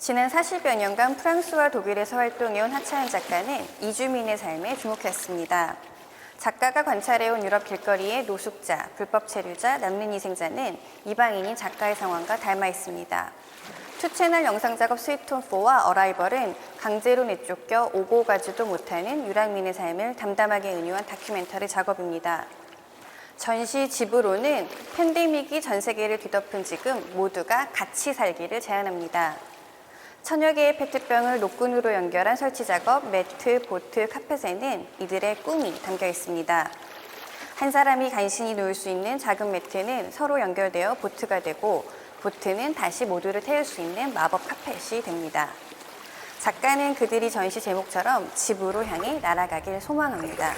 지난 40여 년간 프랑스와 독일에서 활동해온 하차연 작가는 이주민의 삶에 주목했습니다. 작가가 관찰해온 유럽 길거리의 노숙자, 불법 체류자, 난민 희생자는 이방인인 작가의 상황과 닮아 있습니다. 투채널 영상 작업 스위트홈4와 어라이벌은 강제로 내쫓겨 오고 가지도 못하는 유랑민의 삶을 담담하게 은유한 다큐멘터리 작업입니다. 전시 집으로는 팬데믹이 전 세계를 뒤덮은 지금 모두가 같이 살기를 제안합니다. 천여 개의 페트병을 노끈으로 연결한 설치 작업, 매트, 보트, 카펫에는 이들의 꿈이 담겨 있습니다. 한 사람이 간신히 놓을 수 있는 작은 매트는 서로 연결되어 보트가 되고 보트는 다시 모두를 태울 수 있는 마법 카펫이 됩니다. 작가는 그들이 전시 제목처럼 집으로 향해 날아가길 소망합니다.